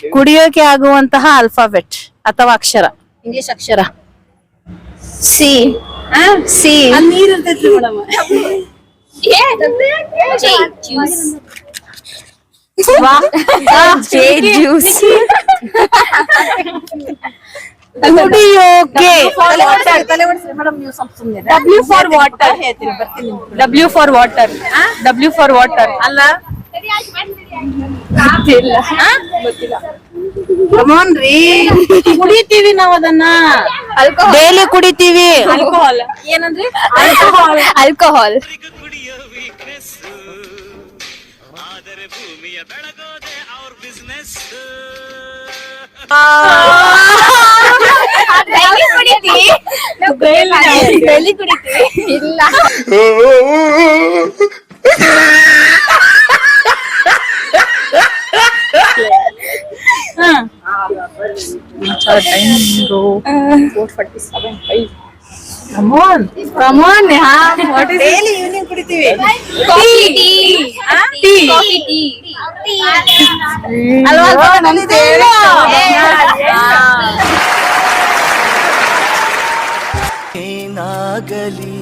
ಕುಡಿಯೋಕೆ ಆಗುವಂತಹ ಅಲ್ಫಾಬೆಟ್ ಅಥವಾ ಅಕ್ಷರ ಇಂಗ್ಲಿಷ್ ಅಕ್ಷರ ಸಿ ಸಿ ನೀರ್ ಇರ್ತೈತ್ರಿ ಮೇಡಮ್ ಜೆ ಜ್ಯೂಸ್ ಕುಡಿಯೋಕೆ W for water W for water W for water ಅಲ್ಲ ರೀ. ಕುಡಿತೀವಿ ನಾವ್ ಅದನ್ನ. ಡೈಲಿ ಕುಡಿತೀವಿ. ಆಲ್ಕೋಹಾಲ್ ಏನಂದ್ರೆ? ಆಲ್ಕೋಹಾಲ್ ಕುಡಿಯೋ ವೀಕ್ನೆಸ್ ಆದರೆ ಭೂಮಿಯ ಬೆಳಗೋದೆ ಅವ್ರ ಬಿಸ್ನೆಸ್ ಇಲ್ಲ. Come on come on daily evening ಕುಡಿತೀವಿ coffee tea tea coffee tea ಅಲ್ವಾ ನಮ್ದು ಏನಾಗಲಿ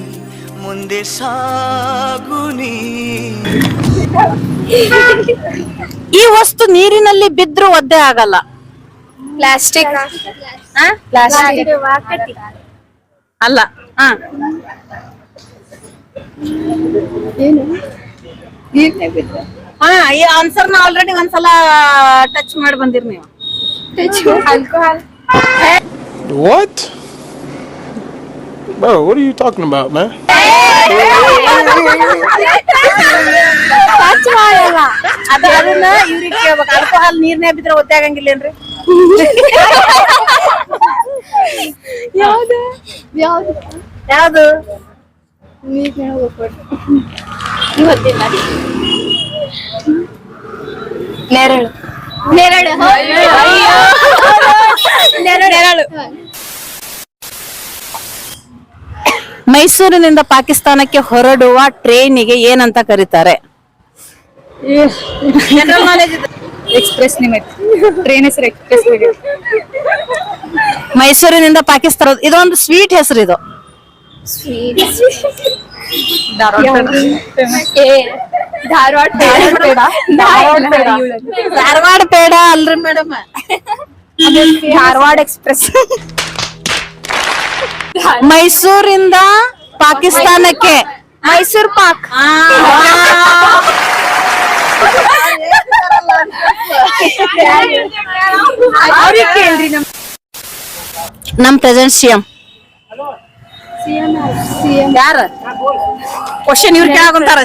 ಮುಂದೆ ಸಾಗುನಿ ಈ ವಸ್ತು ನೀರಿನಲ್ಲಿ ಬಿದ್ರೂ ಒದ್ದೆ ಆಗಲ್ಲ. ಪ್ಲಾಸ್ಟಿಕ್ ಅಲ್ಲ ಹ ಹಾ ಈ ಆನ್ಸರ್ನ ಆಲ್ರೆಡಿ ಒಂದ್ಸಲ ಟಚ್ ಮಾಡಿ ಬಂದಿರ್ ನೀವು. Alcohol What? Bro, what are you talking about, man? Touch ಮಾಡಲ್ಲ. ಅದನ್ನ ಇವ್ರಿಗೆ ಕೇಳ್ಬೇಕು. ಆಲ್ಕೋಹಾಲ್ ನೀರ್ನೇ ಬಿದ್ರೆ ಒತ್ತಾಗಂಗಿಲ್ಲೇನ್ರಿ ಆಗಂಗಿಲ್ಲೇನ್ರಿ? ಯಾವ್ದು? ಯಾವ್ದು? ಯಾವ್ದು? ನೀವ್ ಹೇಳ್ಬೇಕು. ನೆರಳು. ನೆರಳು ನೆರಳು ಮೈಸೂರಿನಿಂದ ಪಾಕಿಸ್ತಾನಕ್ಕೆ ಹೊರಡುವ ಟ್ರೈನಿಗೆ ಏನಂತ ಕರೀತಾರೆ? ಜನರಲ್ ನಾಲೆಜ್ ಎಕ್ಸ್ಪ್ರೆಸ್ ನಿಮಿತ್ ಟ್ರೈನ್ ಹೆಸರು ಎಕ್ಸ್ಪ್ರೆಸ್ ಮೈಸೂರಿನಿಂದ ಪಾಕಿಸ್ತಾನ ಇದೊಂದು ಸ್ವೀಟ್ ಹೆಸರು ಇದು. ಧಾರವಾಡ ಧಾರವಾಡ ಬೇಡ ಅಲ್ರಿ ಮೇಡಮ್ ಧಾರವಾಡ ಎಕ್ಸ್ಪ್ರೆಸ್ ಮೈಸೂರಿಂದ ಪಾಕಿಸ್ತಾನಕ್ಕೆ. ಮೈಸೂರ್ ಪಾಕ್. ನಮ್ ಪ್ರೆಸೆಂಟ್ ಸಿಎಂ ಯಾರ? ಕ್ವಶನ್ ಇವ್ರು ಕೇಳಾಕಂತಾರ.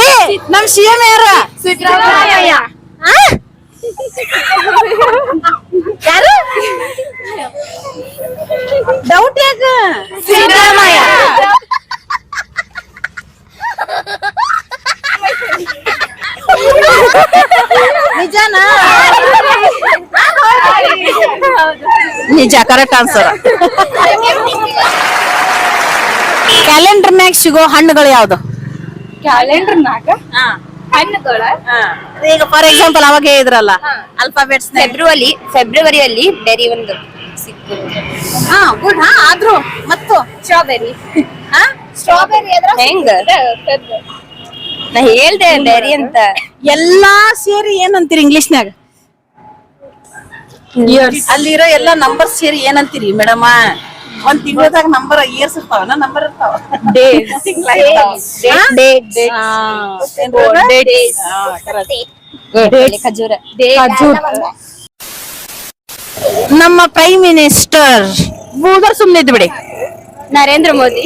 ಏ ನಮ್ ಸಿಎಂ ಯಾರ? ಸಿದ್ದರಾಮಯ್ಯ? ಯಾರು? ಡೌಟ್ ಯಾಕ? ನಿಜ ಕರೆಕ್ಟ್ ಆನ್ಸರ್ ಕ್ಯಾಲೆಂಡರ್ ನಾಗ ಸಿಗೋ ಹಣ್ಣುಗಳು ಯಾವ್ದು? ಕ್ಯಾಲೆಂಡರ್ ನಾಗ ಹಣ್ಣುಗಳ. ಈಗ ಫಾರ್ ಎಕ್ಸಾಂಪಲ್ ಅವಾಗ ಹೇಳಿದ್ರಲ್ಲ ಅಲ್ಫಾಬೆಟ್ಸ್ ಫೆಬ್ರವರಿ ಫೆಬ್ರವರಿಯಲ್ಲಿ ಬೆರಿ ಒಂದು ಹಾ ಗುಡ್ ಹಾ ಆದ್ರೂ ಮತ್ತು ಸ್ಟ್ರಾಬೆರಿ ಹಾ? ಸ್ಟ್ರಾಬೆರಿ ಹೆಂಗ? ನಾ ಹೇಳ್ದೆ ಬೆರಿ ಅಂತ. ಎಲ್ಲಾ ಸೇರಿ ಏನಂತೀರಿ ಇಂಗ್ಲಿಷ್ನ್ಯಾಗ ಅಲ್ಲಿರೋ ಎಲ್ಲಾ ನಂಬರ್ ಸೇರಿ ಏನಂತೀರಿ ಮೇಡಮ್ ಒಂದ್ ತಿಂಗಳದಾಗ ನಂಬರ್ ಇಯರ್ಸ್ ಇರ್ತಾವ ನಂಬರ್ ಇರ್ತಾವ ಖಜೂರ ನಮ್ಮ ಪ್ರೈಮ್ ಮಿನಿಸ್ಟರ್ ಬೂದರ್ ಸುಮ್ನೆ ಇದ್ ಬಿಡಿ ನರೇಂದ್ರ ಮೋದಿ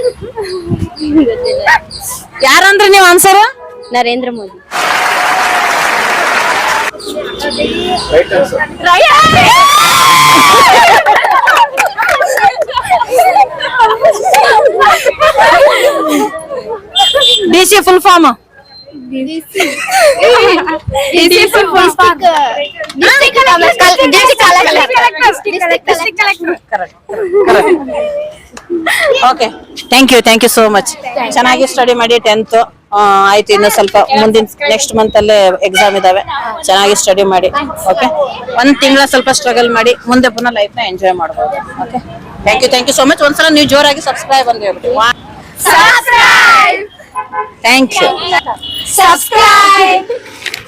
ಯಾರಂದ್ರೆ ನೀವು answer Narendra Modi D C full form okay thank you thank you so much ಚೆನ್ನಾಗಿ ಸ್ಟಡಿ ಮಾಡಿ ಟೆಂತ್ ಆಯ್ತು ಇನ್ನು ಸ್ವಲ್ಪ ಮುಂದಿನ ನೆಕ್ಸ್ಟ್ ಮಂತ್ ಅಲ್ಲೇ ಎಕ್ಸಾಮ್ ಇದಾವೆ ಚೆನ್ನಾಗಿ ಸ್ಟಡಿ ಮಾಡಿ ಓಕೆ ಒಂದ್ ತಿಂಗಳ ಸ್ವಲ್ಪ ಸ್ಟ್ರಗಲ್ ಮಾಡಿ ಮುಂದೆ ಪುನಃ ಲೈಫ್ ನ ಎಂಜಾಯ್ ಮಾಡಬಹುದು okay thank you thank you so much ಒಂದ್ಸಲ ನೀವು ಜೋರಾಗಿ ಸಬ್ಸ್ಕ್ರೈಬ್ ಅಂತ ಹೇಳ್ಬಿಡಿ ಥ್ಯಾಂಕ್ ಯು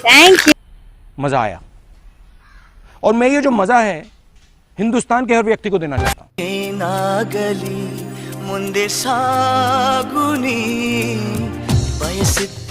ಥ್ಯಾಂಕ್ ಯು मज़ा आया और मैं ये जो मज़ा है हिंदुस्तान के हर व्यक्ति को देना चाहता हूँ ಏನಾಗಲಿ ಮುಂದೆ ಸಾಗುನಿ ಬಯಸಿದ್ದ